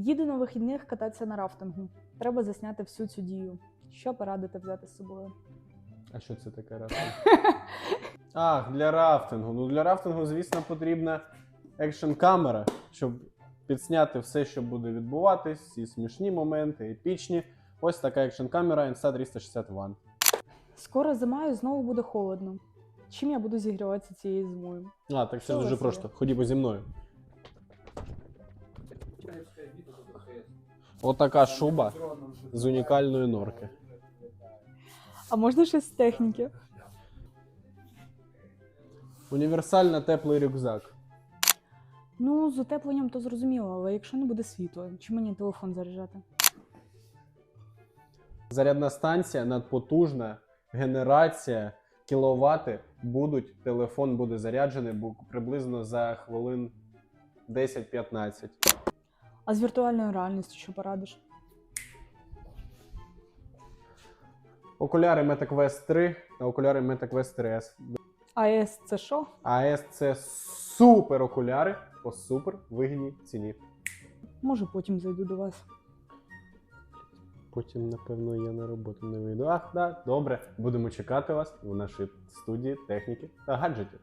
Їду на вихідних кататися на рафтингу. Треба засняти всю цю дію. Що порадити взяти з собою? А що це таке рафтинг? Ах, для рафтингу. Ну для рафтингу, звісно, потрібна екшн камера, щоб підсняти все, що буде відбуватись, всі смішні моменти, епічні. Ось така екшн камера Insta 360 One. Скоро зима і знову буде холодно. Чим я буду зігріватися цією зимою? А, так Що у дуже просто. Ходімо зі мною. Отака шуба з унікальної норки. А можна щось з техніки? Універсально теплий рюкзак. Ну, з утепленням то зрозуміло, але якщо не буде світла, чи мені телефон заряджати? Зарядна станція надпотужна, генерація, кіловати будуть. Телефон буде заряджений приблизно за хвилин 10-15. А з віртуальною реальністю що порадиш? Окуляри MetaQuest 3 та окуляри MetaQuest 3S. АЕС це що? АЕС це супер окуляри по супер вигідній ціні. Може, потім зайду до вас. Потім, напевно, я на роботу не вийду. Ах, да, добре. Будемо чекати вас у нашій студії техніки та гаджетів.